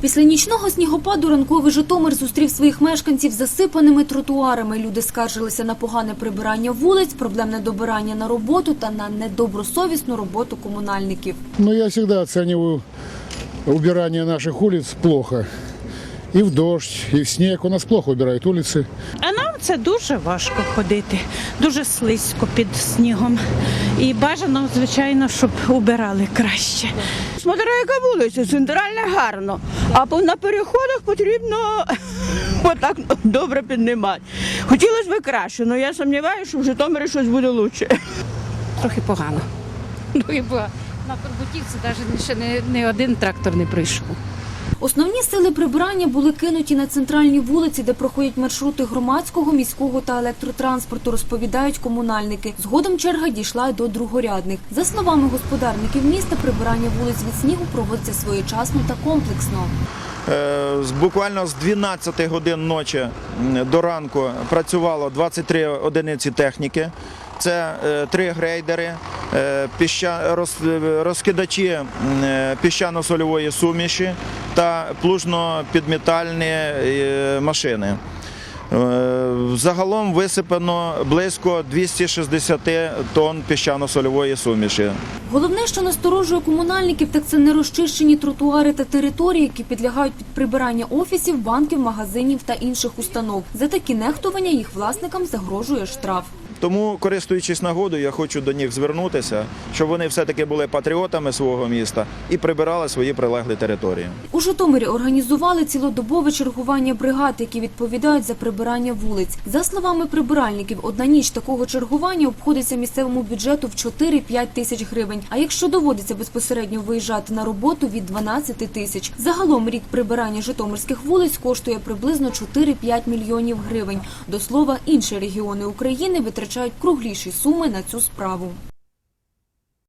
Після нічного снігопаду ранковий Житомир зустрів своїх мешканців засипаними тротуарами. Люди скаржилися на погане прибирання вулиць, проблемне добирання на роботу та на недобросовісну роботу комунальників. Ну я завжди оцінюю убирання наших вулиць плохо. И в дождь, и в снег. У нас плохо убирают улицы. А нам це дуже важко ходити, дуже слизько під снігом. І бажано, звичайно, щоб убирали краще. Смотря яка вулиця, центральна гарно. А на переходах потрібно отак добре піднімати. Хотілося б краще, але я сумніваюся, що в Житомирі щось буде краще. трохи погано. Трохи погано. На Турбутівці навіть ще не, не один трактор не прийшов. Основні сили прибирання були кинуті на центральні вулиці, де проходять маршрути громадського, міського та електротранспорту, розповідають комунальники. Згодом черга дійшла до другорядних. За словами господарників міста, прибирання вулиць від снігу проводиться своєчасно та комплексно. Е, Буквально з 12 годин ночі до ранку працювало 23 одиниці техніки. Це е, три грейдери, е, е, розкидачі піщано-сольової суміші та плужно-підмітальні машини. Загалом висипано близько 260 тонн піщано-сольової суміші. Головне, що насторожує комунальників, так це нерозчищені тротуари та території, які підлягають під прибирання офісів, банків, магазинів та інших установ. За такі нехтування їх власникам загрожує штраф. Тому, користуючись нагодою, я хочу до них звернутися, щоб вони все-таки були патріотами свого міста і прибирали свої прилеглі території. У Житомирі організували цілодобове чергування бригад, які відповідають за прибирання вулиць. За словами прибиральників, одна ніч такого чергування обходиться місцевому бюджету в 4-5 тисяч гривень. А якщо доводиться безпосередньо виїжджати на роботу від 12 тисяч. Загалом рік прибирання житомирських вулиць коштує приблизно 4-5 мільйонів гривень. До слова, інші регіони України витрачають кругліші суми на цю справу.